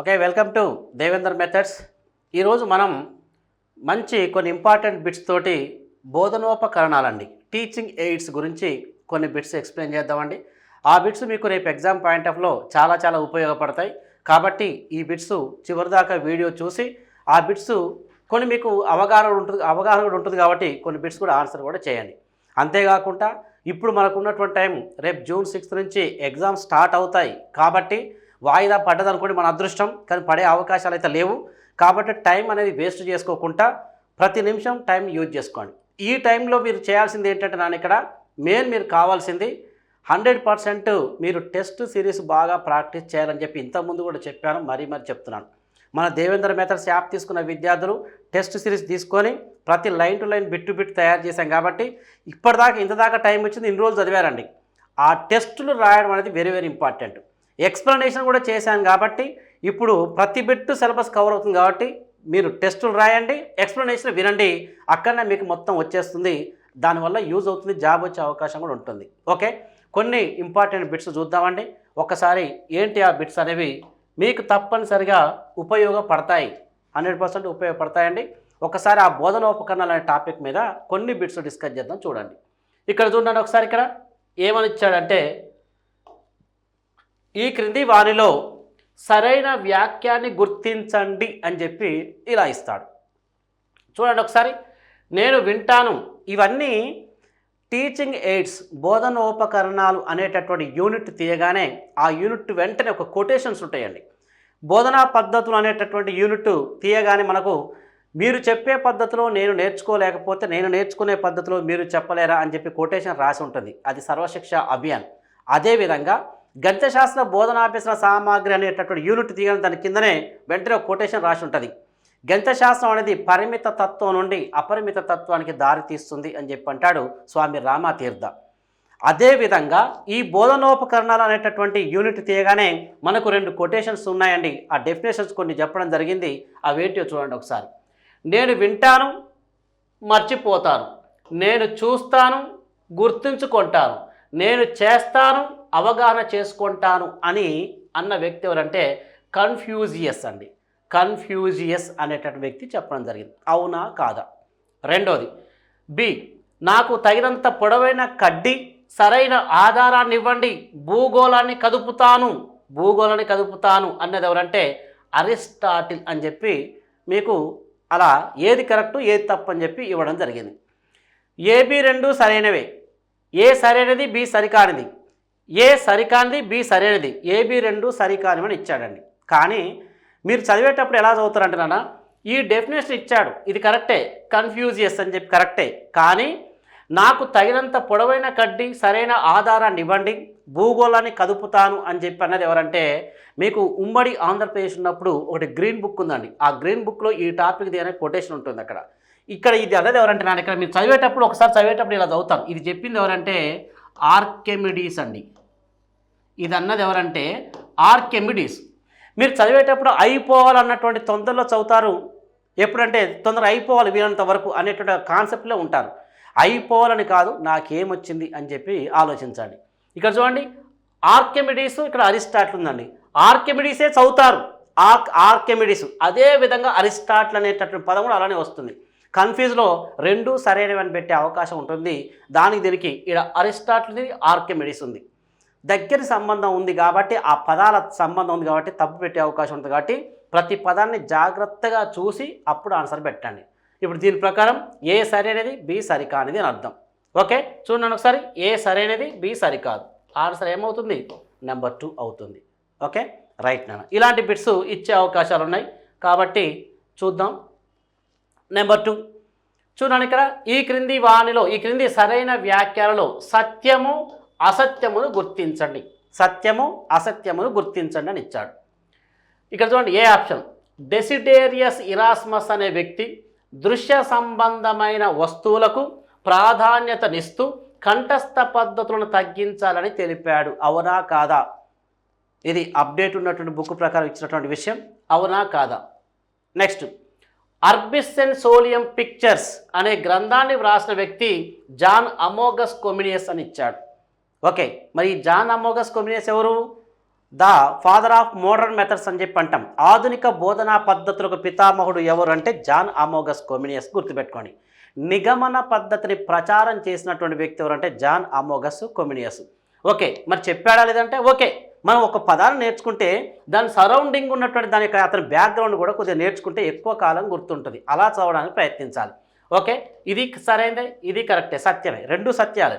Okay welcome to Devender methods ఈరోజు మనం మంచి కొన్ని ఇంపార్టెంట్ బిట్స్ తోటి బోధనోపకరణాలండి. టీచింగ్ ఎయిడ్స్ గురించి కొన్ని బిట్స్ ఎక్స్ప్లెయిన్ చేద్దామండి. ఆ బిట్స్ మీకు రేపు ఎగ్జామ్ పాయింట్ ఆఫ్లో చాలా చాలా ఉపయోగపడతాయి. కాబట్టి ఈ బిట్స్ చివరిదాకా వీడియో చూసి ఆ బిట్స్ కొన్ని మీకు అవగాహన ఉంటుంది అవగాహన కూడా ఉంటుంది కాబట్టి కొన్ని బిట్స్ కూడా ఆన్సర్ కూడా చేయండి. అంతేకాకుండా ఇప్పుడు మనకున్నటువంటి టైం రేపు జూన్ సిక్స్త్ నుంచి ఎగ్జామ్ స్టార్ట్ అవుతాయి. కాబట్టి వాయిదా పడ్డదనుకోండి మన అదృష్టం కానీ పడే అవకాశాలు అయితే లేవు. కాబట్టి టైం అనేది వేస్ట్ చేసుకోకుండా ప్రతి నిమిషం టైం యూజ్ చేసుకోండి. ఈ టైంలో మీరు చేయాల్సింది ఏంటంటే నాన్న ఇక్కడ మెయిన్ మీరు కావాల్సింది హండ్రెడ్ పర్సెంట్ మీరు టెస్ట్ సిరీస్ బాగా ప్రాక్టీస్ చేయాలని చెప్పి ఇంతకుముందు కూడా చెప్పాను మరీ మరీ చెప్తున్నాను. మన దేవేంద్ర మెథడ్స్ యాప్ తీసుకున్న విద్యార్థులు టెస్ట్ సిరీస్ తీసుకొని ప్రతి line to line bit to bit తయారు చేశాం కాబట్టి ఇప్పటిదాకా ఇంతదాకా టైం వచ్చింది ఇన్ని రోజులు చదివారండి. ఆ టెస్టులు రాయడం అనేది వెరీ వెరీ ఇంపార్టెంట్. ఎక్స్ప్లెనేషన్ కూడా చేశాను కాబట్టి ఇప్పుడు ప్రతి బిట్ సిలబస్ కవర్ అవుతుంది కాబట్టి మీరు టెస్టులు రాయండి ఎక్స్ప్లెనేషన్ వినండి అక్కడనే మీకు మొత్తం వచ్చేస్తుంది. దానివల్ల యూజ్ అవుతుంది జాబ్ వచ్చే అవకాశం కూడా ఉంటుంది. ఓకే? కొన్ని ఇంపార్టెంట్ బిట్స్ చూద్దామండి. ఒకసారి ఏంటి ఆ బిట్స్ అనేవి? మీకు తప్పనిసరిగా ఉపయోగపడతాయి. హండ్రెడ్ పర్సెంట్ ఉపయోగపడతాయండి. ఒకసారి ఆ బోధనోపకరణాలు అనే టాపిక్ మీద కొన్ని బిట్స్ డిస్కస్ చేద్దాం చూడండి. ఇక్కడ చూడండి ఒకసారి ఇక్కడ. ఏమని ఇచ్చాడంటే ఈ క్రింది వానిలో సరైన వాక్యాన్ని గుర్తించండి అని చెప్పి ఇలా ఇస్తాడు. చూడండి ఒకసారి నేను వింటాను ఇవన్నీ టీచింగ్ ఎయిడ్స్ బోధనోపకరణాలు అనేటటువంటి యూనిట్ తీయగానే ఆ యూనిట్ వెంటనే ఒక కొటేషన్స్ ఉంటాయండి. బోధనా పద్ధతులు అనేటటువంటి యూనిట్ తీయగానే మనకు మీరు చెప్పే పద్ధతిలో నేను నేర్చుకోలేకపోతే నేను నేర్చుకునే పద్ధతిలో మీరు చెప్పలేరా అని చెప్పి కొటేషన్ రాసి ఉంటుంది. అది సర్వశిక్ష అభియాన్. అదేవిధంగా గణితశాస్త్ర బోధనాభ్యసన సామాగ్రి అనేటటువంటి యూనిట్ తీయడం దాని కిందనే వెంటనే కొటేషన్ రాసి ఉంటుంది. గణితశాస్త్రం అనేది పరిమిత తత్వం నుండి అపరిమిత తత్వానికి దారి తీస్తుంది అని చెప్పి అంటాడు స్వామి రామతీర్థ. అదేవిధంగా ఈ బోధనోపకరణాలు అనేటటువంటి యూనిట్ తీయగానే మనకు రెండు కొటేషన్స్ ఉన్నాయండి. ఆ డెఫినేషన్స్ కొన్ని చెప్పడం జరిగింది. అవేంటో చూడండి ఒకసారి. నేను వింటాను మర్చిపోతాను. నేను చూస్తాను గుర్తుంచుకుంటాను. నేను చేస్తాను అవగాహన చేసుకుంటాను అని అన్న వ్యక్తి ఎవరంటే కన్ఫ్యూజియస్ అండి. కన్ఫ్యూజియస్ అనేటటువంటి వ్యక్తి చెప్పడం జరిగింది. అవునా? కాదా? రెండోది బి నాకు తగినంత పొడవైన కడ్డి సరైన ఆధారాన్ని ఇవ్వండి భూగోళాన్ని కదుపుతాను. భూగోళాన్ని కదుపుతాను అన్నది ఎవరంటే అరిస్టాటిల్ అని చెప్పి మీకు అలా ఏది కరెక్టు ఏది తప్పు అని చెప్పి ఇవ్వడం జరిగింది. ఏబి రెండు సరైనవే. ఏ సరైనది బి సరికానిది. ఏ సరికానిది బి సరైనది. ఏబి రెండు సరికానివని ఇచ్చాడండి. కానీ మీరు చదివేటప్పుడు ఎలా చదువుతారంటే నాన్న ఈ డెఫినేషన్ ఇచ్చాడు. ఇది కరెక్టే. కన్ఫ్యూజియస్ అని చెప్పి కరెక్టే. కానీ నాకు తగినంత పొడవైన కడ్డి సరైన ఆధారాన్ని ఇవ్వండి. భూగోళాన్ని కదుపుతాను అని చెప్పి అన్నది ఎవరంటే మీకు ఉమ్మడి ఆంధ్రప్రదేశ్ ఉన్నప్పుడు ఒకటి గ్రీన్ బుక్ ఉందండి. ఆ గ్రీన్ బుక్లో ఈ టాపిక్ది అనే కొటేషన్ ఉంటుంది అక్కడ. ఇక్కడ ఇది అన్నది ఎవరంటే నాన్న ఇక్కడ మీరు చదివేటప్పుడు ఒకసారి చదివేటప్పుడు ఇలా చదువుతాను ఇది చెప్పింది ఎవరంటే ఆర్కెమిడీస్ అండి. ఇది అన్నది ఎవరంటే ఆర్కెమిడీస్ మీరు చదివేటప్పుడు అయిపోవాలన్నటువంటి తొందరలో చదువుతారు. ఎప్పుడంటే తొందర అయిపోవాలి వీలంత వరకు అనేటువంటి కాన్సెప్ట్లో ఉంటారు. అయిపోవాలని కాదు నాకేమొచ్చింది అని చెప్పి ఆలోచించండి. ఇక్కడ చూడండి ఆర్కెమిడీస్ ఇక్కడ అరిస్టాటిల్ ఉందండి. ఆర్కెమిడీసే చదువుతారు. ఆర్క్ ఆర్కెమిడీస్ అదే విధంగా అరిస్టాటిల్ అనేటటువంటి పదం కూడా అలానే వస్తుంది. కన్ఫ్యూజ్లో రెండు సరైనవి అని పెట్టే అవకాశం ఉంటుంది. దానికి దీనికి ఇక్కడ అరిస్టాటిల్ది ఆర్కెమిడీస్ ఉంది. దగ్గర సంబంధం ఉంది కాబట్టి ఆ పదాల సంబంధం ఉంది కాబట్టి తప్పు పెట్టే అవకాశం ఉంటుంది కాబట్టి ప్రతి పదాన్ని జాగ్రత్తగా చూసి అప్పుడు ఆన్సర్ పెట్టండి. ఇప్పుడు దీని ప్రకారం ఏ సరైనది బి సరికానిది అని అర్థం. ఓకే? చూడండి ఒకసారి. ఏ సరైనది బి సరికాదు. ఆన్సర్ ఏమవుతుంది? నెంబర్ టూ అవుతుంది. ఓకే? రైట్ నాన్న. ఇలాంటి బిట్స్ ఇచ్చే అవకాశాలు ఉన్నాయి. కాబట్టి చూద్దాం. Number two. చూడండి ఇక్కడ ఈ క్రింది వాణిలో ఈ క్రింది సరైన వ్యాఖ్యలలో సత్యము అసత్యమును గుర్తించండి. సత్యము అసత్యమును గుర్తించండి అని ఇచ్చాడు. ఇక్కడ చూడండి ఏ ఆప్షన్? డెసిడేరియస్ ఇరాస్మస్ అనే వ్యక్తి దృశ్య సంబంధమైన వస్తువులకు ప్రాధాన్యతనిస్తూ కంఠస్థ పద్ధతులను తగ్గించాలని తెలిపాడు. అవునా కాదా? ఇది అప్డేట్ ఉన్నటువంటి బుక్ ప్రకారం ఇచ్చినటువంటి విషయం. అవునా కాదా? నెక్స్ట్ అర్బిస్సెన్ సోలియం పిక్చర్స్ అనే గ్రంథాన్ని వ్రాసిన వ్యక్తి జాన్ అమోగస్ కొమినియస్ అని ఇచ్చాడు. ఓకే మరి జాన్ అమోగస్ కొమినేస్ ఎవరు? The father of modern methods అని చెప్పి అంటాం. ఆధునిక బోధనా పద్ధతులకు పితామహుడు ఎవరు అంటే జాన్ అమోగస్ కొమినియస్ గుర్తుపెట్టుకోండి. నిగమన పద్ధతిని ప్రచారం చేసినటువంటి వ్యక్తి ఎవరంటే జాన్ అమోగస్ కొమినియస్ ఓకే మరి చెప్పాడా లేదంటే? ఓకే మనం ఒక పదాన్ని నేర్చుకుంటే దాని సరౌండింగ్ ఉన్నటువంటి దాని యొక్క అతని బ్యాక్గ్రౌండ్ కూడా కొద్దిగా నేర్చుకుంటే ఎక్కువ కాలం గుర్తుంటుంది. అలా చదవడానికి ప్రయత్నించాలి. ఓకే ఇది సరైనదే ఇది కరెక్టే సత్యమే రెండు సత్యాలే.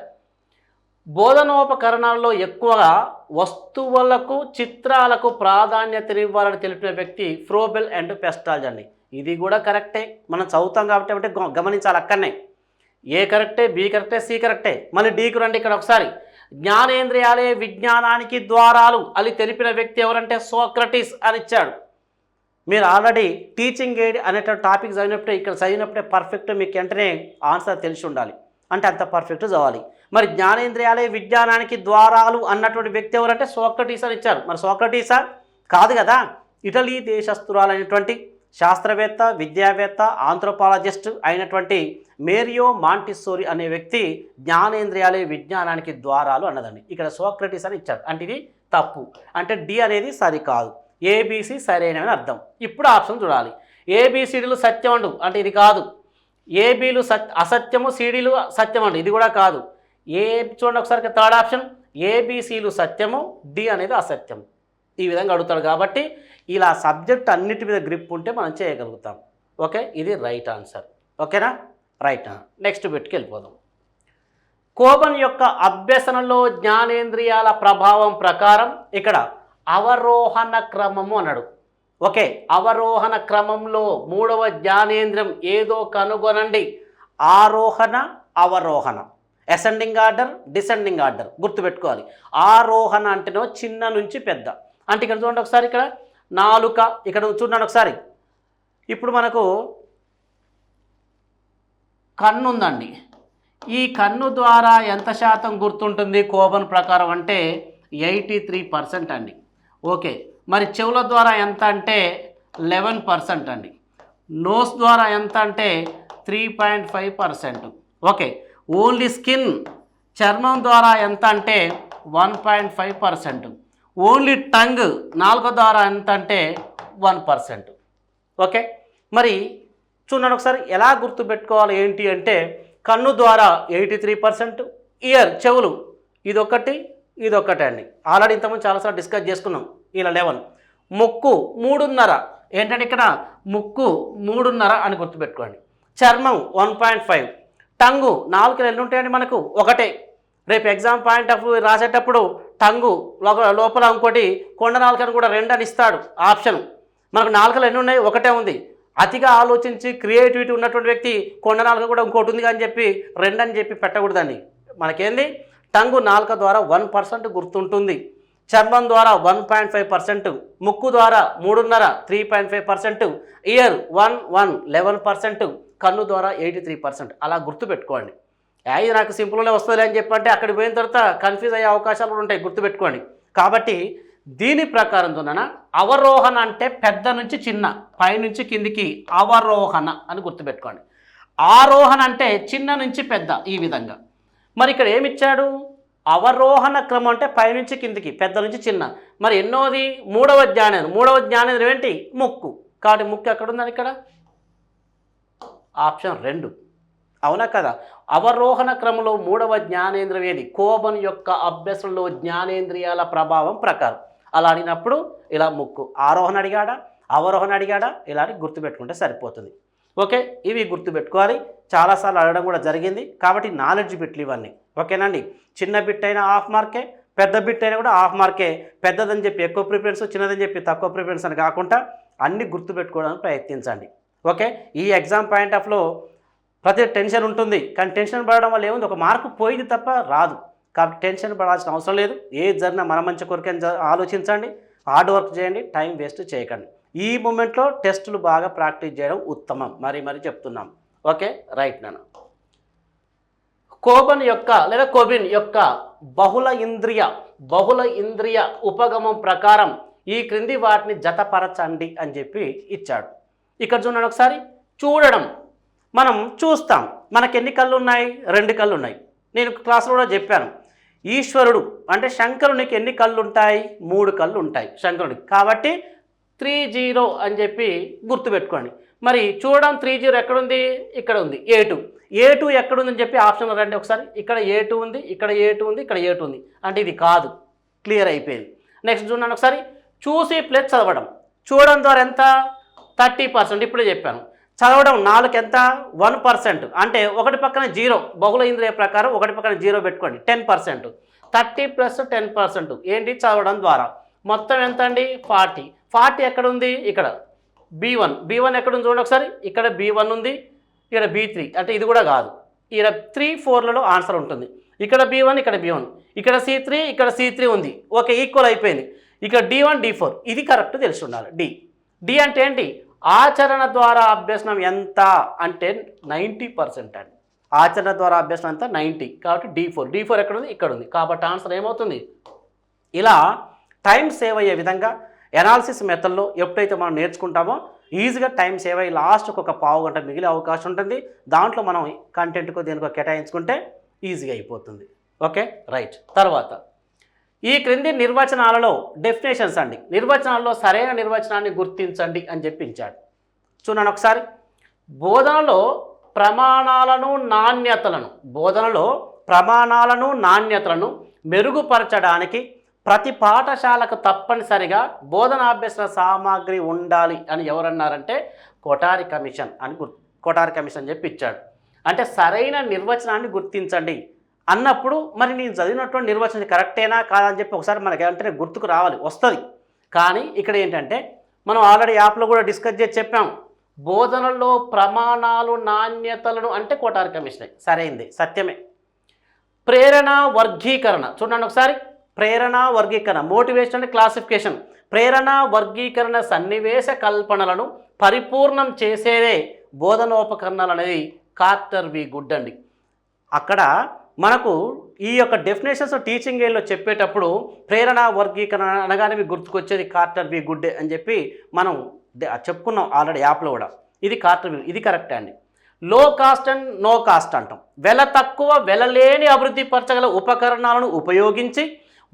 బోధనోపకరణాల్లో ఎక్కువగా వస్తువులకు చిత్రాలకు ప్రాధాన్యతనివ్వాలని తెలిపిన వ్యక్తి ఫ్రోబెల్ అండ్ పెస్టాల్జ్ అండి. ఇది కూడా కరెక్టే. మనం చదువుతాం కాబట్టి అంటే గ- గమనించాలి అక్కడనే. ఏ కరెక్టే బి కరెక్టే సి కరెక్టే. మళ్ళీ డీకి రండి ఇక్కడ ఒకసారి. జ్ఞానేంద్రియాలే విజ్ఞానానికి ద్వారాలు అని తెలిపిన వ్యక్తి ఎవరంటే సోక్రటీస్ అని ఇచ్చాడు. మీరు ఆల్రెడీ టీచింగ్ ఎయిడ్ అనేటువంటి టాపిక్ చదివినప్పుడే ఇక్కడ చదివినప్పుడే పర్ఫెక్ట్ మీకు వెంటనే ఆన్సర్ తెలిసి ఉండాలి. అంటే అంత పర్ఫెక్ట్ చదవాలి. మరి జ్ఞానేంద్రియాలే విజ్ఞానానికి ద్వారాలు అన్నటువంటి వ్యక్తి ఎవరంటే సోక్రటీస్ అని ఇచ్చారు. మరి సోక్రటీసా కాదు కదా? ఇటలీ దేశస్తురాలైనటువంటి శాస్త్రవేత్త విద్యావేత్త ఆంథ్రోపాలజిస్ట్ అయినటువంటి మేరియో మాంటిస్సోరి అనే వ్యక్తి జ్ఞానేంద్రియాలే విజ్ఞానానికి ద్వారాలు అన్నదండి. ఇక్కడ సోక్రటీస్ అని ఇచ్చారు అంటే ఇది తప్పు. అంటే డి అనేది సరికాదు. ఏబీసీ సరైనవని అర్థం. ఇప్పుడు ఆప్షన్ చూడాలి. ఏబీసీడీలు సత్యం అండు అంటే ఇది కాదు. ఏబీలు సత్ అసత్యము సిడీలు సత్యం అండి. ఇది కూడా కాదు. ఏ చూడండి ఒకసారి థర్డ్ ఆప్షన్. ఏబీసీలు సత్యము డి అనేది అసత్యం. ఈ విధంగా అడుగుతాడు కాబట్టి ఇలా సబ్జెక్ట్ అన్నిటి మీద గ్రిప్ ఉంటే మనం చేయగలుగుతాం. ఓకే? ఇది రైట్ ఆన్సర్. ఓకేనా? రైట్. నెక్స్ట్ బిట్కి వెళ్ళిపోదాం. కోబన్ యొక్క అభ్యసనలో జ్ఞానేంద్రియాల ప్రభావం ప్రకారం ఇక్కడ అవరోహణ క్రమము అన్నాడు. ఓకే అవరోహణ క్రమంలో మూడవ జ్ఞానేంద్రం ఏదో కనుగొనండి. ఆరోహణ అవరోహణ. అసెండింగ్ ఆర్డర్ డిసెండింగ్ ఆర్డర్ గుర్తుపెట్టుకోవాలి. ఆరోహణ అంటేనో చిన్న నుంచి పెద్ద. అంటే ఇక్కడ చూడండి ఒకసారి ఇక్కడ. నాలుక ఇక్కడ చూడండి ఒకసారి. ఇప్పుడు మనకు కన్ను ఉందండి. ఈ కన్ను ద్వారా ఎంత శాతం గుర్తుంటుంది? కోబన్ ప్రకారం అంటే ఎయిటీ త్రీ పర్సెంట్ అండి. ఓకే. మరి చెవుల ద్వారా ఎంత అంటే లెవెన్ పర్సెంట్ అండి. నోస్ ద్వారా ఎంత అంటే three point five percent. Okay only skin చర్మం ద్వారా ఎంత అంటే one point five percent. Only tongue నాలుగో ద్వారా ఎంత అంటే వన్ పర్సెంట్. ఓకే మరి చూడండి ఒకసారి ఎలా గుర్తుపెట్టుకోవాలి ఏంటి అంటే కన్ను ద్వారా ఎయిటీ త్రీ పర్సెంట్ ఇయర్ చెవులు ఇదొకటి ఇదొక్కటే అండి. ఆల్రెడీ ఇంతకుముందు చాలాసార్లు డిస్కస్ చేసుకున్నాం. ఇలా లెవెన్. ముక్కు మూడున్నర. ఏంటంటే ఇక్కడ ముక్కు మూడున్నర అని గుర్తుపెట్టుకోండి. చర్మం వన్ పాయింట్ ఫైవ్. టంగు నాలుగు ఎన్ని ఉంటాయండి మనకు ఒకటే. రేపు ఎగ్జామ్ పాయింట్ ఆఫ్ రాసేటప్పుడు టంగు లోపల ఇంకోటి కొండ నాలుకని కూడా రెండు అని ఇస్తాడు ఆప్షన్. మనకు నాలుకలు ఎన్ని ఉన్నాయి ఒకటే ఉంది. అతిగా ఆలోచించి క్రియేటివిటీ ఉన్నటువంటి వ్యక్తి కొండ నాలుక కూడా ఇంకోటి ఉంది అని చెప్పి రెండు అని చెప్పి పెట్టకూడదండి. మనకేంది? టంగు నాలుక ద్వారా వన్ పర్సెంట్ గుర్తుంటుంది. చర్మం ద్వారా వన్ పాయింట్ ఫైవ్ పర్సెంట్ ముక్కు ద్వారా మూడున్నర three point five percent ear one one eleven percent కన్ను ద్వారా ఎయిటీ త్రీ పర్సెంట్. అలా గుర్తుపెట్టుకోండి. "ఆ, ఇది నాకు సింపుల్గా వస్తుంది అని చెప్పంటే అక్కడికి పోయిన తర్వాత కన్ఫ్యూజ్ అయ్యే అవకాశాలు కూడా ఉంటాయి గుర్తుపెట్టుకోండి. కాబట్టి దీని ప్రకారం చూడన అవరోహణ అంటే పెద్ద నుంచి చిన్న పైనుంచి కిందికి అవరోహణ అని గుర్తుపెట్టుకోండి. ఆరోహణ అంటే చిన్న నుంచి పెద్ద ఈ విధంగా. మరి ఇక్కడ ఏమిచ్చాడు? అవరోహణ క్రమం అంటే పైనుంచి కిందికి పెద్ద నుంచి చిన్న. మరి ఎన్నోది? మూడవ జ్ఞానేంద్రం మూడవ జ్ఞానేంద్రం ఏంటి ముక్కు. కాబట్టి ముక్కు ఎక్కడ ఉందని ఇక్కడ? ఆప్షన్ రెండు. అవునా కదా? అవరోహణ క్రమంలో మూడవ జ్ఞానేంద్రం ఏది? కోపం యొక్క అభ్యసనలో జ్ఞానేంద్రియాల ప్రభావం ప్రకారం. అలా అడిగినప్పుడు ఇలా ముక్కు. ఆరోహణ అడిగాడా? అవరోహణ అడిగాడా? ఇలా గుర్తుపెట్టుకుంటే సరిపోతుంది. ఓకే? ఇవి గుర్తుపెట్టుకోవాలి. చాలాసార్లు అడగడం కూడా జరిగింది. కాబట్టి నాలెడ్జ్ పెట్లు ఇవన్నీ. ఓకేనండి. చిన్న బిట్ అయినా హాఫ్ మార్కే పెద్ద బిట్ అయినా కూడా హాఫ్ మార్కే. పెద్దదని చెప్పి ఎక్కువ ప్రిఫరెన్స్ చిన్నదని చెప్పి తక్కువ ప్రిఫరెన్స్ అని కాకుండా అన్ని గుర్తుపెట్టుకోవడానికి ప్రయత్నించండి. ఓకే? ఈ ఎగ్జామ్ పాయింట్ ఆఫ్లో ప్రతి టెన్షన్ ఉంటుంది. కానీ టెన్షన్ పడడం వల్ల ఏముంది? ఒక మార్కు పోయింది తప్ప రాదు. కాబట్టి టెన్షన్ పడాల్సిన అవసరం లేదు. ఏ జరిగినా మన మంచి కొరకే ఆలోచించండి. హార్డ్ వర్క్ చేయండి. టైం వేస్ట్ చేయకండి. ఈ మూమెంట్లో టెస్టులు బాగా ప్రాక్టీస్ చేయడం ఉత్తమం. మరి మరి చెప్తున్నాం. ఓకే? రైట్ నాన్న. కోబన్ యొక్క లేదా కోబిన్ యొక్క బహుళ ఇంద్రియ బహుళ ఇంద్రియ ఉపగమం ప్రకారం ఈ క్రింది వాటిని జతపరచండి అని చెప్పి ఇచ్చాడు. ఇక్కడ చూడండి ఒకసారి. చూడడం. మనం చూస్తాం. మనకి ఎన్ని కళ్ళు ఉన్నాయి రెండు కళ్ళు ఉన్నాయి నేను క్లాసులో కూడా చెప్పాను. ఈశ్వరుడు అంటే శంకరునికి ఎన్ని కళ్ళు ఉంటాయి మూడు కళ్ళు ఉంటాయి శంకరుడికి కాబట్టి త్రీ జీరో అని చెప్పి గుర్తుపెట్టుకోండి. మరి చూడడం త్రీ జీరో ఎక్కడుంది? ఇక్కడ ఉంది. ఏ టూ. ఏ టూ ఎక్కడుందని చెప్పి ఆప్షన్లో రండి ఒకసారి. ఇక్కడ ఏ టూ ఉంది ఇక్కడ ఏ టూ ఉంది ఇక్కడ ఏ టూ ఉంది. అంటే ఇది కాదు. క్లియర్ అయిపోయింది. నెక్స్ట్ చూడండి ఒకసారి. చూసి ప్లస్ చదవడం. చూడడం ద్వారా ఎంత? Thirty percent. ఇప్పుడే చెప్పాను. చదవడం నాలుగు ఎంత? One percent. అంటే ఒకటి పక్కన జీరో. బహుళ ఇంద్రియ ప్రకారం ఒకటి పక్కన జీరో పెట్టుకోండి. Ten percent. Thirty plus ten percent. ఏంటి? చదవడం ద్వారా. మొత్తం ఎంత అండి? ఫార్టీ. ఫార్టీ ఎక్కడ ఉంది ఇక్కడ. బీ వన్ బీ వన్ ఎక్కడ ఉంది చూడండి ఒకసారి. ఇక్కడ బీ వన్ ఉంది. ఇక్కడ బీ త్రీ అంటే ఇది కూడా కాదు. ఇక్కడ త్రీ ఫోర్లలో ఆన్సర్ ఉంటుంది. ఇక్కడ బీ వన్ ఇక్కడ బీ వన్ ఇక్కడ సి త్రీ ఇక్కడ సి త్రీ ఉంది. ఓకే ఈక్వల్ అయిపోయింది. ఇక్కడ డి వన్ డి ఫోర్ ఇది కరెక్ట్ తెలిసి ఉండాలి. డి డి అంటే ఏంటి? ఆచరణ ద్వారా అభ్యసనం ఎంత అంటే నైంటీ పర్సెంట్ అండి. ఆచరణ ద్వారా అభ్యసనం ఎంత? నైంటీ కాబట్టి డి ఫోర్ డి ఫోర్ ఎక్కడ ఉంది ఇక్కడ ఉంది కాబట్టి ఆన్సర్ ఏమవుతుంది? ఇలా టైం సేవ్ అయ్యే విధంగా ఎనాలిసిస్ మెథడ్లో ఎప్పుడైతే మనం నేర్చుకుంటామో ఈజీగా టైం సేవ్ అయ్యి లాస్ట్ ఒక పావు గంట మిగిలే అవకాశం ఉంటుంది. దాంట్లో మనం కంటెంట్కు దేనికో కేటాయించుకుంటే ఈజీగా అయిపోతుంది. ఓకే? రైట్. తర్వాత ఈ క్రింది నిర్వచనాలలో డెఫినేషన్స్ అండి. నిర్వచనాల్లో సరైన నిర్వచనాన్ని గుర్తించండి అని చెప్పించాడు చూడండి ఒకసారి. బోధనలో ప్రమాణాలను నాణ్యతలను బోధనలో ప్రమాణాలను నాణ్యతలను మెరుగుపరచడానికి ప్రతి పాఠశాలకు తప్పనిసరిగా బోధనాభ్యసన సామాగ్రి ఉండాలి అని ఎవరన్నారంటే కొటారి కమిషన్ అని గుర్ కొటారి కమిషన్ చెప్పి ఇచ్చాడు. అంటే సరైన నిర్వచనాన్ని గుర్తించండి. అన్నప్పుడు మరి నేను చదివినటువంటి నిర్వచనం కరెక్టేనా కాదని చెప్పి ఒకసారి మనకి అంటే గుర్తుకు రావాలి వస్తుంది. కానీ ఇక్కడ ఏంటంటే మనం ఆల్రెడీ యాప్లో కూడా డిస్కస్ చేసి చెప్పాం. బోధనలో ప్రమాణాలు నాణ్యతలను అంటే కోటారి కమిషనే. సరైంది సత్యమే. ప్రేరణ వర్గీకరణ. చూడండి ఒకసారి. ప్రేరణ వర్గీకరణ మోటివేషన్ అండ్ క్లాసిఫికేషన్ ప్రేరణ వర్గీకరణ సన్నివేశ కల్పనలను పరిపూర్ణం చేసేదే బోధనోపకరణాలు అనేది కార్టర్ వి గుడ్ అండి అక్కడ మనకు ఈ యొక్క డెఫినేషన్స్ టీచింగ్ ఏలో చెప్పేటప్పుడు ప్రేరణ వర్గీకరణ అనగానే మీకు గుర్తుకొచ్చేది కార్టర్ వి గుడ్ అని చెప్పి మనం చెప్పుకున్నాం ఆల్రెడీ యాప్లో కూడా. ఇది కార్టర్ వి ఇది కరెక్టే అండి. లో కాస్ట్ అండ్ నో కాస్ట్ అంటాం. వెల తక్కువ వెలలేని అభివృద్ధి పరచగల ఉపకరణాలను ఉపయోగించి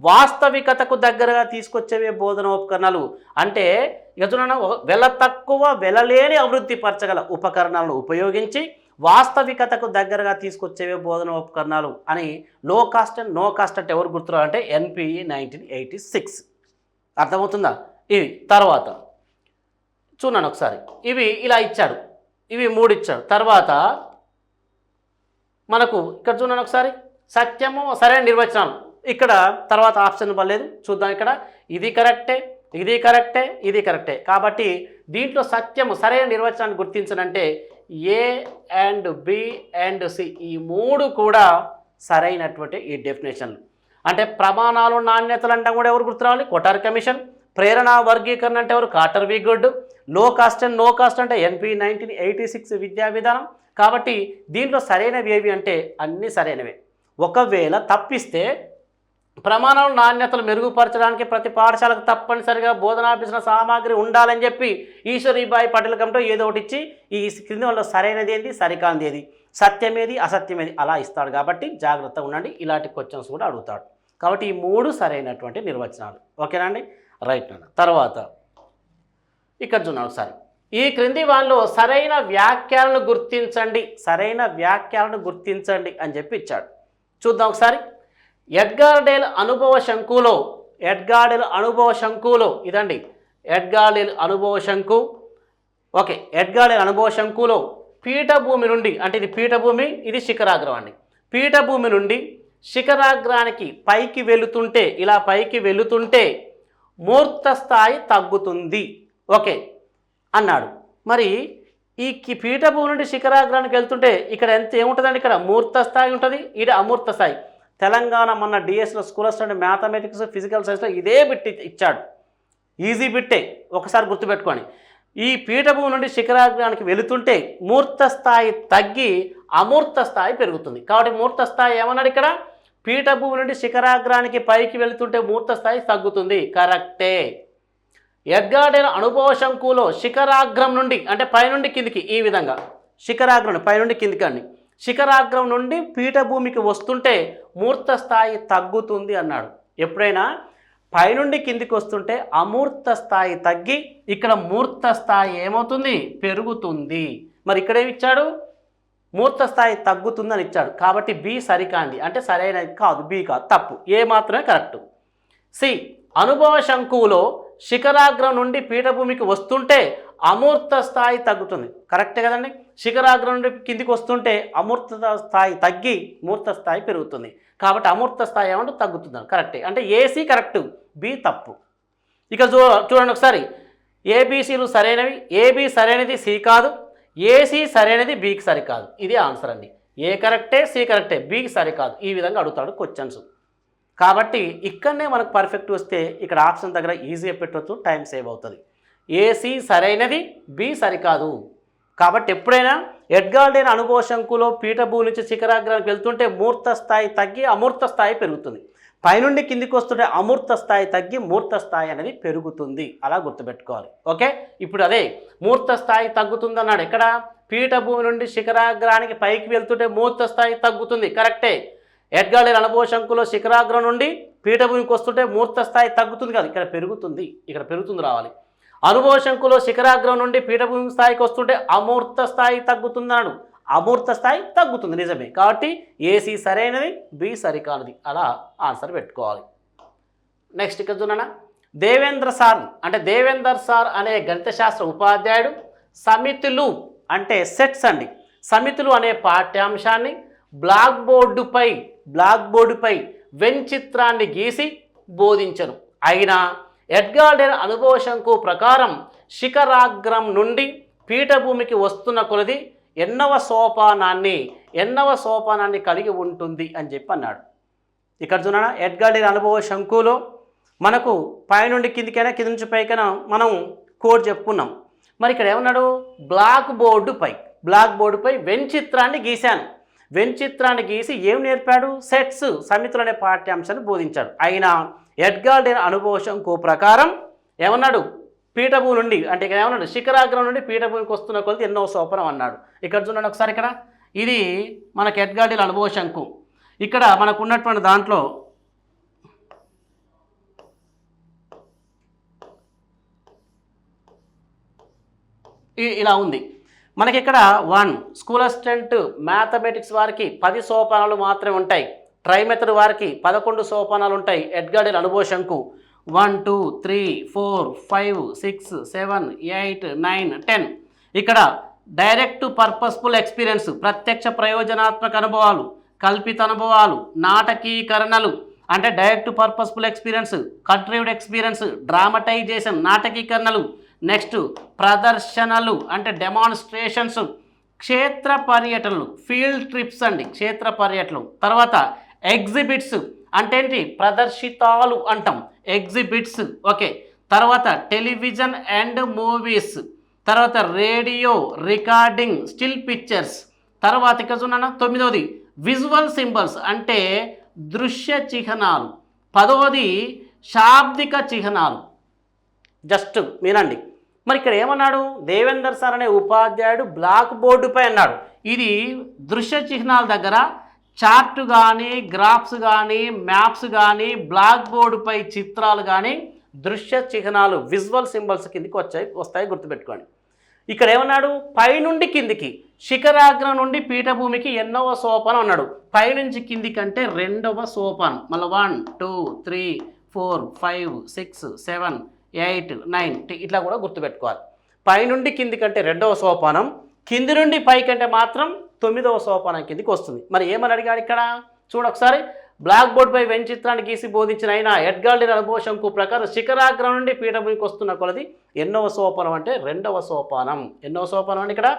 వాస్తవికతకు దగ్గరగా తీసుకొచ్చేవే బోధన ఉపకరణాలు అంటే ఇక వెల తక్కువ వెలలేని అభివృద్ధి పరచగల ఉపకరణాలను ఉపయోగించి వాస్తవికతకు దగ్గరగా తీసుకొచ్చేవే బోధన ఉపకరణాలు అని లో కాస్ట్ అండ్ నో కాస్ట్ అంటే ఎవరు గుర్తురావు అంటే ఎన్పిఈ నైన్టీన్ ఎయిటీ సిక్స్ అర్థమవుతుందా? ఇవి తర్వాత. చూడండి ఒకసారి. ఇవి ఇలా ఇచ్చాడు ఇవి మూడు ఇచ్చాడు తర్వాత మనకు ఇక్కడ చూడండి ఒకసారి. సత్యము సరైన నిర్వచనాలు. ఇక్కడ తర్వాత ఆప్షన్ ఇవ్వలేదు చూద్దాం ఇక్కడ. ఇది కరెక్టే ఇది కరెక్టే ఇది కరెక్టే. కాబట్టి దీంట్లో సత్యము సరైన నిర్వచనాన్ని గుర్తించనంటే A and B and C ఈ మూడు కూడా సరైనటువంటి ఈ డెఫినేషన్లు. అంటే ప్రమాణాలు నాణ్యతలు అంటే కూడా ఎవరు గుర్తురావాలి? కొటార్ కమిషన్. ప్రేరణ వర్గీకరణ అంటే ఎవరు? Carter V good. Low cost and no cost అంటే ఎన్పి నైన్టీన్ ఎయిటీ సిక్స్ విద్యా విధానం. కాబట్టి దీంట్లో సరైనవి ఏవి అంటే అన్నీ సరైనవే. ఒకవేళ తప్పిస్తే ప్రమాణం నాణ్యతలు మెరుగుపరచడానికి ప్రతి పాఠశాలకు తప్పనిసరిగా బోధనాభ్యసన సామాగ్రి ఉండాలని చెప్పి ఈశ్వరీబాయి పటేల్ కమిటీ ఏదో ఒకటి ఇచ్చి ఈ క్రింది వల్ల సరైనది ఏంది సరికాంది ఏది? సత్యమేది అసత్యమేది అలా ఇస్తాడు కాబట్టి జాగ్రత్తగా ఉండండి. ఇలాంటి క్వశ్చన్స్ కూడా అడుగుతాడు. కాబట్టి ఈ మూడు సరైనటువంటి నిర్వచనాలు. ఓకేనా అండి? రైట్ అండి తర్వాత ఇక్కడ చూడండి ఒకసారి. ఈ క్రింది వాళ్ళు సరైన వ్యాఖ్యలను గుర్తించండి. సరైన వ్యాఖ్యలను గుర్తించండి అని చెప్పి ఇచ్చాడు. చూద్దాం ఒకసారి. ఎడ్గార్డేల్ అనుభవ శంకులో ఎడ్గార్డేల్ అనుభవ శంకులో ఇదండి ఎడ్గార్డేల్ అనుభవ శంకు. ఓకే ఎడ్గార్డేల్ అనుభవ శంకులో పీఠభూమి నుండి అంటే ఇది పీఠభూమి ఇది శిఖరాగ్రం అండి. పీఠభూమి నుండి శిఖరాగ్రానికి పైకి వెళుతుంటే ఇలా పైకి వెళుతుంటే మూర్త స్థాయి తగ్గుతుంది. ఓకే అన్నాడు. మరి ఈ పీఠభూమి నుండి శిఖరాగ్రానికి వెళ్తుంటే ఇక్కడ ఎంత ఏముంటుందండి ఇక్కడ? మూర్త స్థాయి ఉంటుంది ఇది అమూర్త స్థాయి. తెలంగాణ మొన్న డిఎస్లో స్కూల్ స్టడీ మ్యాథమెటిక్స్ ఫిజికల్ సైన్స్లో ఇదే బిట్ ఇచ్చాడు. ఈజీ బిట్టే. ఒకసారి గుర్తుపెట్టుకోండి. ఈ పీఠభూమి నుండి శిఖరాగ్రానికి వెళుతుంటే మూర్త స్థాయి తగ్గి అమూర్త స్థాయి పెరుగుతుంది. కాబట్టి మూర్త స్థాయి ఏమన్నాడు ఇక్కడ? పీఠభూమి నుండి శిఖరాగ్రానికి పైకి వెళుతుంటే మూర్త స్థాయి తగ్గుతుంది. కరెక్టే. ఎడ్గార్డెన్ అనుభవ శంకులో శిఖరాగ్రం నుండి అంటే పైనుండి కిందికి ఈ విధంగా. శిఖరాగ్రం పైనుండి కిందికి అండి. శిఖరాగ్రం నుండి పీఠభూమికి వస్తుంటే మూర్త స్థాయి తగ్గుతుంది అన్నాడు. ఎప్పుడైనా పైనుండి కిందికి వస్తుంటే అమూర్త స్థాయి తగ్గి ఇక్కడ మూర్త స్థాయి ఏమవుతుంది? పెరుగుతుంది. మరి ఇక్కడ ఇచ్చాడు? మూర్త స్థాయి తగ్గుతుందని ఇచ్చాడు. కాబట్టి బి సరికాంది. అంటే సరైనది కాదు. బి కాదు. తప్పు. ఏ మాత్రమే కరెక్ట్. సి అనుభవ శంకువులో శిఖరాగ్రం నుండి పీఠభూమికి వస్తుంటే అమూర్త స్థాయి తగ్గుతుంది. కరెక్టే కదండి? శిఖరాగ్రం నుండి కిందికి వస్తుంటే అమూర్త స్థాయి తగ్గి మూర్త స్థాయి పెరుగుతుంది. కాబట్టి అమూర్త స్థాయి ఏమంటే తగ్గుతుంది కరెక్టే. అంటే ఏసీ కరెక్ట్ బి తప్పు. ఇక చూ చూడండి ఒకసారి. ఏబీసీలు సరైనవి ఏబి సరైనది సి కాదు ఏసీ సరైనది బీకి సరికాదు. ఇది ఆన్సర్ అండి. ఏ కరెక్టే సి కరెక్టే బీకి సరికాదు. ఈ విధంగా అడుగుతాడు క్వశ్చన్స్. కాబట్టి ఇక్కడనే మనకు పర్ఫెక్ట్ వస్తే ఇక్కడ ఆప్షన్ దగ్గర ఈజీగా పెట్టవచ్చు టైం సేవ్ అవుతుంది. ఏసీ సరైనది బి సరికాదు. కాబట్టి ఎప్పుడైనా ఎడ్గాల్డేన్ అనుభవశంకులో పీఠభూమి నుంచి శిఖరాగ్రానికి వెళ్తుంటే మూర్త స్థాయి తగ్గి అమూర్త స్థాయి పెరుగుతుంది. పైనుండి కిందికి వస్తుంటే అమూర్త స్థాయి తగ్గి మూర్త స్థాయి అనేది పెరుగుతుంది. అలా గుర్తుపెట్టుకోవాలి. ఓకే? ఇప్పుడు అదే మూర్త స్థాయి తగ్గుతుంది అన్నాడు ఎక్కడ? పీఠభూమి నుండి శిఖరాగ్రానికి పైకి వెళ్తుంటే మూర్త స్థాయి తగ్గుతుంది. కరెక్టే. ఎడ్గాల్డెన్ అనుభవ శంకులో శిఖరాగ్రం నుండి పీఠభూమికి వస్తుంటే మూర్త స్థాయి తగ్గుతుంది కాదు. ఇక్కడ పెరుగుతుంది. ఇక్కడ పెరుగుతుంది రావాలి. అనుభవ శంకులో శిఖరాగ్రం నుండి పీఠభూమి స్థాయికి వస్తుంటే అమూర్త స్థాయి తగ్గుతున్నాడు అమూర్త స్థాయి తగ్గుతుంది నిజమే. కాబట్టి ఏసీ సరైనది బి సరికానది. అలా ఆన్సర్ పెట్టుకోవాలి. నెక్స్ట్ ఇక్కడ చూడనా దేవేంద్ర సార్ అంటే దేవేందర్ సార్ అనే గణిత శాస్త్ర ఉపాధ్యాయుడు సమితులు అంటే సెట్స్ అండి. సమితులు అనే పాఠ్యాంశాన్ని బ్లాక్ బోర్డుపై బ్లాక్ బోర్డుపై వెన్ చిత్రాన్ని గీసి బోధించను అయినా ఎడ్గార్డెన్ అనుభవశంకు ప్రకారం శిఖరాగ్రం నుండి పీఠభూమికి వస్తున్న కొలది ఎన్నవ సోపానాన్ని ఎన్నవ సోపానాన్ని కలిగి ఉంటుంది అని చెప్పి అన్నాడు. ఇక్కడ చూడనా ఎడ్గార్డెన్ అనుభవ శంకులో మనకు పైనుండి కిందికైనా కింద నుంచి పైకైనా మనం కోడ్ చెప్పుకున్నాం. మరి ఇక్కడ ఏమన్నాడు? బ్లాక్ బోర్డుపై బ్లాక్ బోర్డుపై వెన్ చిత్రాన్ని గీశాను. వెన్ చిత్రాన్ని గీసి ఏం నేర్పాడు? సెట్స్ సమితులు అనే పాఠ్యాంశాన్ని బోధించాడు. అయినా ఎడ్గార్డెన్ అనుభవ ప్రకారం ఏమన్నాడు? పీఠభూ నుండి అంటే ఇక్కడ ఏమన్నాడు? శిఖరాగ్రం నుండి పీఠభూమికి వస్తున్న కొలది ఎన్నో సోపనం అన్నాడు. ఇక్కడ చూడండి ఒకసారి ఇక్కడ. ఇది మనకు ఎడ్గార్డెన్ అనుభవ శంకు ఇక్కడ మనకు ఉన్నటువంటి దాంట్లో ఇలా ఉంది. మనకి ఇక్కడ వన్ స్కూల్ అసిస్టెంట్ మ్యాథమెటిక్స్ వారికి పది సోపానాలు మాత్రమే ఉంటాయి. ట్రై మెథడ్ వారికి పదకొండు సోపానాలు ఉంటాయి. ఎడ్గాడెల్ అనుభవ one two three four five six seven eight nine ten ఇక్కడ డైరెక్ట్ పర్పస్ఫుల్ ఎక్స్పీరియన్స్ ప్రత్యక్ష ప్రయోజనాత్మక అనుభవాలు కల్పిత అనుభవాలు నాటకీకరణలు. అంటే direct purposeful experience contrived experience dramatisation నాటకీకరణలు. Next ప్రదర్శనలు అంటే డెమాన్స్ట్రేషన్స్ క్షేత్ర పర్యటనలు ఫీల్డ్ ట్రిప్స్ అండి క్షేత్ర పర్యటనలు. తర్వాత ఎగ్జిబిట్స్ అంటే ఏంటి? ప్రదర్శితాలు అంటాం. ఎగ్జిబిట్స్ ఓకే తర్వాత టెలివిజన్ అండ్ మూవీస్ తర్వాత రేడియో రికార్డింగ్ స్టిల్ పిక్చర్స్ తర్వాత ఇక్కడ చూడన్నా? తొమ్మిదవది విజువల్ సింబల్స్ అంటే దృశ్య చిహ్నాలు. పదవది శాబ్దిక చిహ్నాలు. జస్ట్ మీనండి మరి ఇక్కడ ఏమన్నాడు? దేవేందర్ సార్ అనే ఉపాధ్యాయుడు బ్లాక్ బోర్డుపై అన్నాడు. ఇది దృశ్య చిహ్నాల దగ్గర చార్ట్ కానీ గ్రాఫ్స్ కానీ మ్యాప్స్ కానీ బ్లాక్ బోర్డుపై చిత్రాలు కానీ దృశ్య చిహ్నాలు విజువల్ సింబల్స్ కిందికి వచ్చాయి వస్తాయి గుర్తుపెట్టుకోండి. ఇక్కడ ఏమన్నాడు? పైనుండి కిందికి శిఖరాగ్రం నుండి పీఠభూమికి ఎన్నవ సోపానం అన్నాడు. పైనుంచి కిందికి అంటే రెండవ సోపానం. మళ్ళీ one two three four five six seven eight nine ఇట్లా కూడా గుర్తుపెట్టుకోవాలి. పైనుండి కిందికి అంటే రెండవ సోపానం కింది నుండి పైకంటే మాత్రం తొమ్మిదవ సోపానం కిందికి వస్తుంది. మరి ఏమని అడిగాడు ఇక్కడ? చూడు ఒకసారి. బ్లాక్ బోర్డ్పై వెన్ చిత్రాన్ని గీసి బోధించిన అయినా ఎడ్గాల్డి అనుభవ శంకు ప్రకారం శిఖరాగ్రం నుండి పీఠభూమికి వస్తున్న కొలది ఎన్నవ సోపానం అంటే రెండవ సోపానం. ఎన్నవ సోపానం అంటే ఇక్కడ?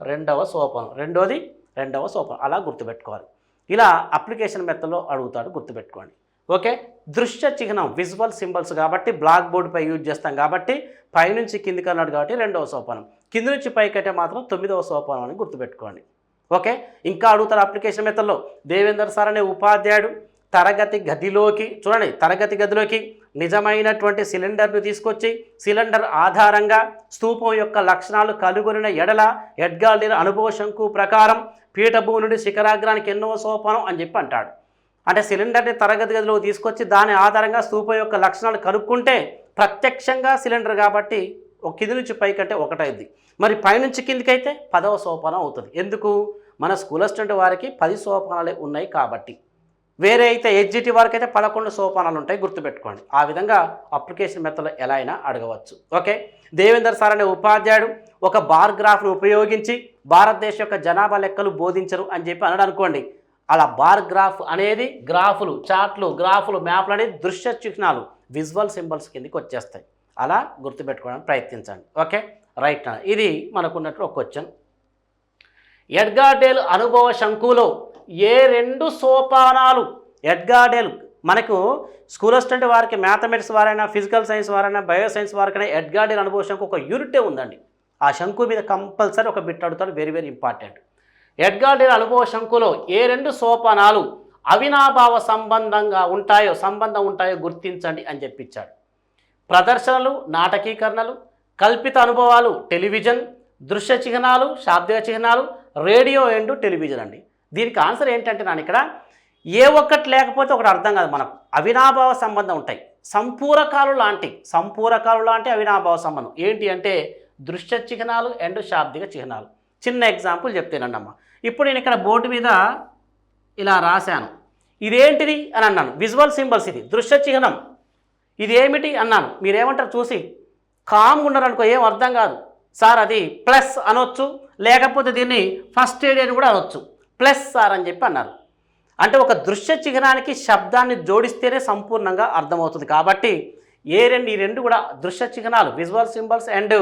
రెండవ సోపానం. రెండోది రెండవ సోపానం. అలా గుర్తుపెట్టుకోవాలి. ఇలా అప్లికేషన్ మెత్తలో అడుగుతాడు గుర్తుపెట్టుకోండి. ఓకే? దృశ్య చిహ్నం విజువల్ సింబల్స్ కాబట్టి బ్లాక్ బోర్డుపై యూజ్ చేస్తాం కాబట్టి పైనుంచి కిందికి అన్నాడు కాబట్టి రెండవ సోపానం. కింది నుంచి పైకి అంటే మాత్రం తొమ్మిదవ సోపానం అని గుర్తుపెట్టుకోండి. ఓకే? ఇంకా అడుగుతారు అప్లికేషన్ మెథడ్లో దేవేందర్ సార్ అనే ఉపాధ్యాయుడు తరగతి గదిలోకి చూడండి తరగతి గదిలోకి నిజమైనటువంటి సిలిండర్ను తీసుకొచ్చి సిలిండర్ ఆధారంగా స్తూపం యొక్క లక్షణాలు కలుగొనిన ఎడల ఎడ్గాల్డిన అనుభవ శంకు ప్రకారం పీఠభూమి నుండి శిఖరాగ్రానికి ఎన్నో సోపానం అని చెప్పి అంటాడు. అంటే సిలిండర్ని తరగతి గదిలో తీసుకొచ్చి దాని ఆధారంగా స్థూపం యొక్క లక్షణాలు కనుక్కుంటే ప్రత్యక్షంగా సిలిండర్ కాబట్టి ఒక కింది నుంచి పైకంటే ఒకటైంది మరి పైనుంచి కిందికైతే పదవ సోపానం అవుతుంది. ఎందుకు? మన స్కూల్ అసిస్టెంట్ వారికి పది సోపానాలే ఉన్నాయి కాబట్టి. వేరే అయితే హెచ్జిటి వారికి అయితే పదకొండు సోపానాలు ఉంటాయి గుర్తుపెట్టుకోండి. ఆ విధంగా అప్లికేషన్ మెథడ్లో ఎలా అయినా అడగవచ్చు. ఓకే? దేవేందర్ సార్ అనే ఉపాధ్యాయుడు ఒక బార్ గ్రాఫ్ను ఉపయోగించి భారతదేశ యొక్క జనాభా లెక్కలు బోధించరు అని చెప్పి అన్నాడు అనుకోండి అలా బార్ గ్రాఫ్ అనేది గ్రాఫులు చార్ట్లు గ్రాఫులు మ్యాప్లు అనేది దృశ్య చిహ్నాలు విజువల్ సింబల్స్ కిందకి వచ్చేస్తాయి. అలా గుర్తుపెట్టుకోవడానికి ప్రయత్నించండి. ఓకే? రైట్ ఇది మనకున్నట్టు ఒక క్వశ్చన్. ఎడ్గార్డేల్ అనుభవ శంకులో ఏ రెండు సోపానాలు ఎడ్గార్డేల్ మనకు స్కూల్ అసిస్టెంట్ వారికి మ్యాథమెటిక్స్ వారైనా ఫిజికల్ సైన్స్ వారైనా బయో సైన్స్ వారికైనా ఎడ్గార్డేల్ అనుభవ శంకు ఒక యూనిటే ఉందండి. ఆ శంకు మీద కంపల్సరీ ఒక బిట్ అడుగుతాడు వెరీ వెరీ ఇంపార్టెంట్. ఎడ్గార్డేల్ అనుభవ శంకులో ఏ రెండు సోపానాలు అవినాభావ సంబంధంగా ఉంటాయో సంబంధం ఉంటాయో గుర్తించండి అని చెప్పించాడు ప్రదర్శనలు నాటకీకరణలు కల్పిత అనుభవాలు టెలివిజన్ దృశ్య చిహ్నాలు శాబ్దిక చిహ్నాలు రేడియో అండ్ టెలివిజన్ అండి. దీనికి ఆన్సర్ ఏంటంటే ನಾನು ఇక్కడ ఏ ఒక్కటి లేకపోతే ఒకటి అర్థం కాదు మనకు. అవినాభావ సంబంధం ఉంటాయి. సంపూరకాలు లాంటి సంపూరకాలు లాంటి అవినాభావ సంబంధం. ఏంటి అంటే దృశ్య చిహ్నాలు అండ్ శాబ్దిక చిహ్నాలు. చిన్న ఎగ్జాంపుల్ చెప్తేనండి అమ్మ ఇప్పుడు నేను ఇక్కడ బోర్డు మీద ఇలా రాశాను. ఇదేంటిది అని అన్నాను. విజువల్ సింబల్స్ ఇది. దృశ్య చిహ్నం. ఇది ఏమిటి అన్నాను. మీరేమంటారు? చూసి. కామ్గా ఉన్నారనుకో ఏం అర్థం కాదు. సార్ అది ప్లస్ అనొచ్చు. లేకపోతే దీన్ని ఫస్ట్ ఎయిడ్ అని కూడా అనొచ్చు. ప్లస్ సార్ అని చెప్పి అన్నారు. అంటే ఒక దృశ్య చిహ్నానికి శబ్దాన్ని జోడిస్తేనే సంపూర్ణంగా అర్థమవుతుంది. కాబట్టి ఏ రెండు ఈ రెండు కూడా దృశ్య చిహ్నాలు visual symbols and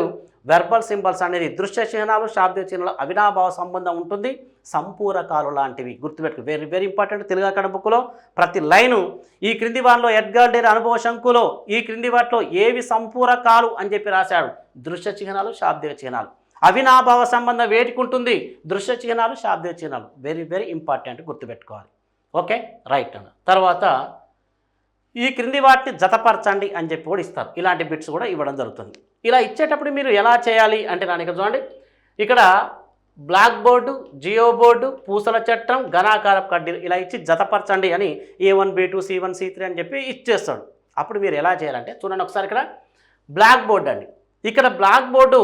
verbal symbols అనేది దృశ్య చిహ్నాలు శాబ్ద చిహ్నాలు అవినాభావ సంబంధం ఉంటుంది. సంపూరకాలు లాంటివి గుర్తుపెట్టుకు. వెరీ వెరీ ఇంపార్టెంట్ తెలుగు అక్కడ బుక్లో ప్రతి లైను ఈ క్రింది వాటిలో ఎడ్గార్ డేర్ అనుభవ శంకులో ఈ క్రింది వాటిలో ఏవి సంపూరకాలు అని చెప్పి రాశాడు. దృశ్య చిహ్నాలు శాబ్దిక చిహ్నాలు. అవినాభావ సంబంధం వేటికి ఉంటుంది? దృశ్య చిహ్నాలు శాబ్దిక చిహ్నాలు. వెరీ వెరీ ఇంపార్టెంట్ గుర్తుపెట్టుకోవాలి. ఓకే రైట్ అన్న తర్వాత ఈ క్రింది వాటిని జతపరచండి అని చెప్పి కూడా ఇస్తారు. ఇలాంటి బిట్స్ కూడా ఇవ్వడం జరుగుతుంది. ఇలా ఇచ్చేటప్పుడు మీరు ఎలా చేయాలి అంటే నాకు ఇక్కడ చూడండి. ఇక్కడ బ్లాక్ బోర్డు జియో బోర్డు పూసల చట్టం ఘనాకారపు కడ్డీలు ఇలా ఇచ్చి జతపరచండి అని A one B two C one C three అని చెప్పి ఇచ్చేస్తాడు. అప్పుడు మీరు ఎలా చేయాలంటే చూడండి ఒకసారి ఇక్కడ. బ్లాక్ బోర్డు అండి. ఇక్కడ బ్లాక్ బోర్డు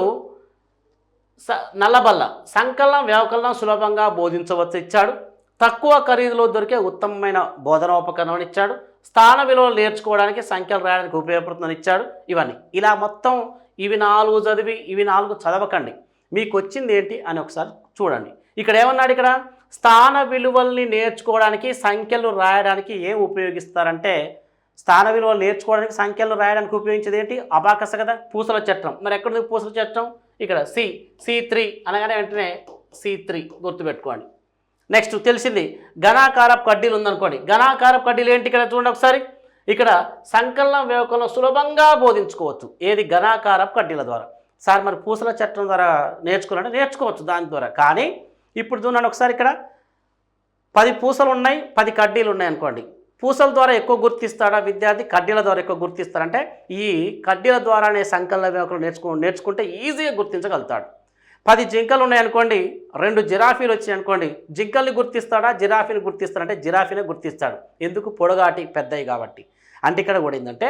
స నల్లబల్ల సంకలనం వ్యవకలనం సులభంగా బోధించవచ్చు ఇచ్చాడు. తక్కువ ఖరీదులో దొరికే ఉత్తమమైన బోధన ఉపకరణం ఇచ్చాడు. స్థాన విలువలు నేర్చుకోవడానికి సంఖ్యలు రాయడానికి ఉపయోగపడుతుందని ఇచ్చాడు ఇవన్నీ. ఇలా మొత్తం ఇవి నాలుగు చదివి ఇవి నాలుగు చదవకండి. మీకు వచ్చింది ఏంటి అని ఒకసారి చూడండి. ఇక్కడ ఏమన్నాడు ఇక్కడ? స్థాన విలువల్ని నేర్చుకోవడానికి సంఖ్యలు రాయడానికి ఏం ఉపయోగిస్తారంటే స్థాన విలువలు నేర్చుకోవడానికి సంఖ్యలు రాయడానికి ఉపయోగించేది ఏంటి? అబాకస కదా పూసల చట్టం. మరి ఎక్కడ పూసల చట్టం? ఇక్కడ సి సి త్రీ అనగానే వెంటనే సి త్రీ గుర్తుపెట్టుకోండి. నెక్స్ట్ తెలిసింది ఘనాకారపు కడ్డీలు ఉందనుకోండి. ఘనాకారపు కడ్డీలు ఏంటి ఇక్కడ చూడండి ఒకసారి. ఇక్కడ సంకలనం వ్యవకలనం సులభంగా బోధించుకోవచ్చు. ఏది? ఘనాకారపు కడ్డీల ద్వారా. సార్ మరి పూసల చట్టం ద్వారా నేర్చుకోవాలంటే నేర్చుకోవచ్చు దాని ద్వారా. కానీ ఇప్పుడు చూడండి ఒకసారి ఇక్కడ. పది పూసలు ఉన్నాయి పది కడ్డీలు ఉన్నాయి అనుకోండి. పూసల ద్వారా ఎక్కువ గుర్తిస్తాడా విద్యార్థి? కడ్డీల ద్వారా ఎక్కువ గుర్తిస్తాడంటే ఈ కడ్డీల ద్వారానే సంకలన వ్యవకలనం నేర్చుకో నేర్చుకుంటే ఈజీగా గుర్తించగలుగుతాడు. పది జింకలు ఉన్నాయనుకోండి రెండు జిరాఫీలు వచ్చాయి అనుకోండి జింకల్ని గుర్తిస్తాడా జిరాఫీని గుర్తిస్తాడంటే జిరాఫీనే గుర్తిస్తాడు. ఎందుకు? పొడగాటి పెద్దవి కాబట్టి. అంటే ఇక్కడ కూడా ఏంటంటే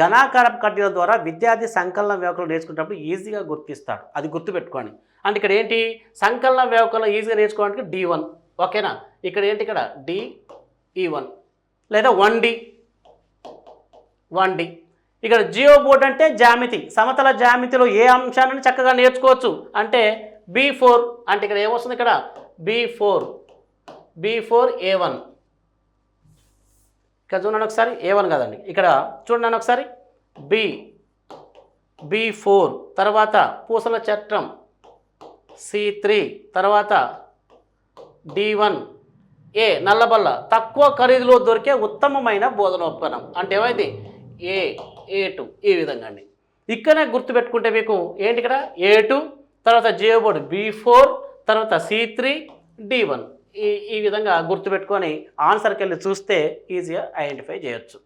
ఘనాకారపు కడ్డీల ద్వారా విద్యార్థి సంకలన వ్యవకలనం నేర్చుకునేటప్పుడు ఈజీగా గుర్తిస్తాడు. అది గుర్తుపెట్టుకోండి. అంటే ఇక్కడ ఏంటి? సంకలన వ్యవకలనం ఈజీగా నేర్చుకోవడానికి డి వన్ ఓకేనా? ఇక్కడ ఏంటి ఇక్కడ? డి ఈ వన్ లేదా వన్ డి వన్ డి ఇక్కడ జియో బోర్డ్ అంటే జామితి సమతల జామితిలో ఏ అంశాన్ని చక్కగా నేర్చుకోవచ్చు? అంటే బి ఫోర్ అంటే ఇక్కడ ఏమొస్తుంది ఇక్కడ? B four B four A one. ఇక్కడ చూడండి ఒకసారి ఏ వన్ కదండి. ఇక్కడ చూడండి ఒకసారి. బి బి ఫోర్ తర్వాత పూసల చట్టం సి త్రీ తర్వాత డి వన్ ఏ నల్లబల్ల తక్కువ ఖరీదులో దొరికే ఉత్తమమైన బోధనోపకరణం అంటే ఏమైంది? ఏ ఏ టూ ఈ విధంగా అండి ఇక్కడనే గుర్తుపెట్టుకుంటే మీకు ఏంటి ఇక్కడ? ఏ టూ తర్వాత జియో బోర్డు బి ఫోర్ తర్వాత సి త్రీ డి వన్ ఈ ఈ విధంగా గుర్తుపెట్టుకొని ఆన్సర్కి వెళ్ళి చూస్తే ఈజీగా ఐడెంటిఫై చేయొచ్చు.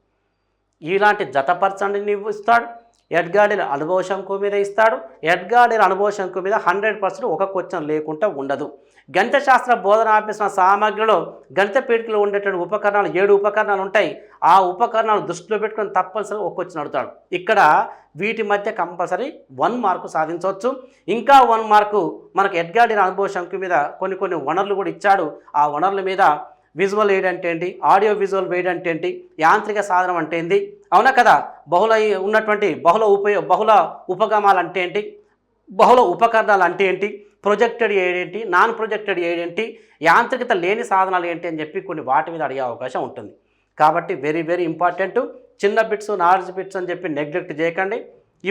ఇలాంటి జతపరచండి ఇస్తాడు. ఎడ్గాడిల అనుభవ శంకు మీద ఇస్తాడు. ఎడ్గాడిల అనుభవ శంకు మీద హండ్రెడ్ పర్సెంట్ ఒక క్వశ్చన్ లేకుండా ఉండదు. గణిత శాస్త్ర బోధన ఆపేసిన సామగ్రిలో గణిత పీఠికలో ఉండేటువంటి ఉపకరణాలు ఏడు ఉపకరణాలు ఉంటాయి. ఆ ఉపకరణాలు దృష్టిలో పెట్టుకొని తప్పనిసరిగా ఒక్కొచ్చి నడుతాడు. ఇక్కడ వీటి మధ్య కంపల్సరీ వన్ మార్కు సాధించవచ్చు. ఇంకా వన్ మార్కు మనకు ఎడ్గాడిన అనుభవ శంకు మీద కొన్ని కొన్ని వనరులు కూడా ఇచ్చాడు. ఆ వనరుల మీద విజువల్ ఎయిడ్ అంటే ఏంటి? ఆడియో విజువల్ ఎయిడ్ అంటే ఏంటి? యాంత్రిక సాధనం అంటే ఏంటి? అవునా కదా? బహుళ ఉన్నటువంటి బహుళ ఉపయో బహుళ ఉపగమాలు అంటే ఏంటి? బహుళ ఉపకరణాలు అంటే ఏంటి? ప్రొజెక్టెడ్ ఏంటి నాన్ ప్రొజెక్టెడ్ ఏంటి యాంత్రికత లేని సాధనాలు ఏంటి అని చెప్పి కొన్ని వాటి మీద అడిగే అవకాశం ఉంటుంది. కాబట్టి వెరీ వెరీ ఇంపార్టెంట్ చిన్న బిట్స్ నాలెడ్జ్ బిట్స్ అని చెప్పి నెగ్లెక్ట్ చేయకండి.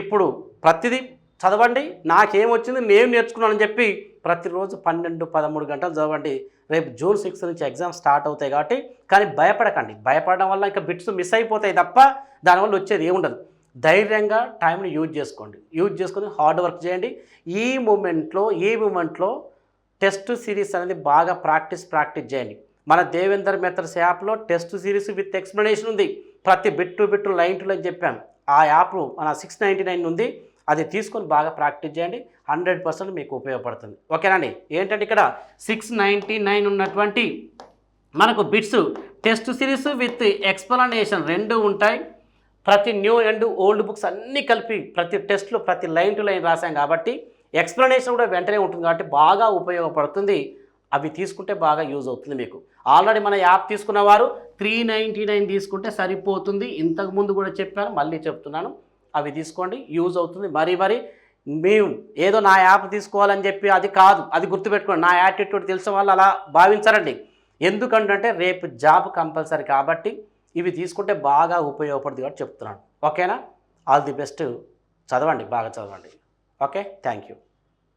ఇప్పుడు ప్రతిదీ చదవండి. నాకేమొచ్చింది? నేను నేర్చుకున్నానని చెప్పి ప్రతిరోజు పన్నెండు పదమూడు గంటలు చదవండి. రేపు జూన్ సిక్స్త్ నుంచి ఎగ్జామ్స్ స్టార్ట్ అవుతాయి కాబట్టి కానీ భయపడకండి. భయపడడం వల్ల ఇంకా బిట్స్ మిస్ అయిపోతాయి తప్ప దానివల్ల వచ్చేది ఏముండదు. ధైర్యంగా టైంని యూజ్ చేసుకోండి. యూజ్ చేసుకొని హార్డ్ వర్క్ చేయండి. ఈ మూమెంట్లో ఈ మూమెంట్లో టెస్ట్ సిరీస్ అనేది బాగా ప్రాక్టీస్ ప్రాక్టీస్ చేయండి. మన దేవేందర్ మెథడ్స్ యాప్లో టెస్ట్ సిరీస్ విత్ ఎక్స్ప్లెనేషన్ ఉంది. ప్రతి bit bit line to line చెప్పాను ఆ యాప్ మన సిక్స్ నైంటీ నైన్ ఉంది. అది తీసుకొని బాగా ప్రాక్టీస్ చేయండి. హండ్రెడ్ పర్సెంట్ మీకు ఉపయోగపడుతుంది. ఓకేనండి ఏంటంటే ఇక్కడ సిక్స్ నైంటీ నైన్ ఉన్నటువంటి మనకు bits test series with explanation రెండు ఉంటాయి. ప్రతి న్యూ అండ్ ఓల్డ్ బుక్స్ అన్నీ కలిపి ప్రతి టెస్ట్లో ప్రతి లైన్ టు లైన్ రాసాం కాబట్టి ఎక్స్ప్లెనేషన్ కూడా వెంటనే ఉంటుంది కాబట్టి బాగా ఉపయోగపడుతుంది. అవి తీసుకుంటే బాగా యూజ్ అవుతుంది మీకు. ఆల్రెడీ మన యాప్ తీసుకున్న వారు త్రీ నైంటీ నైన్ తీసుకుంటే సరిపోతుంది. ఇంతకుముందు కూడా చెప్పాను మళ్ళీ చెప్తున్నాను. అవి తీసుకోండి యూజ్ అవుతుంది. మరీ మరి మేము ఏదో నా యాప్ తీసుకోవాలని చెప్పి అది కాదు అది గుర్తుపెట్టుకోండి. నా యాటిట్యూడ్ తెలిసిన వాళ్ళు అలా భావించారండి. ఎందుకంటే రేపు జాబ్ కంపల్సరీ కాబట్టి ఇవి తీసుకుంటే బాగా ఉపయోగపడుతుంది కాబట్టి చెప్తున్నాను. ఓకేనా? ఆల్ ది బెస్ట్ చదవండి బాగా చదవండి. ఓకే? Thank you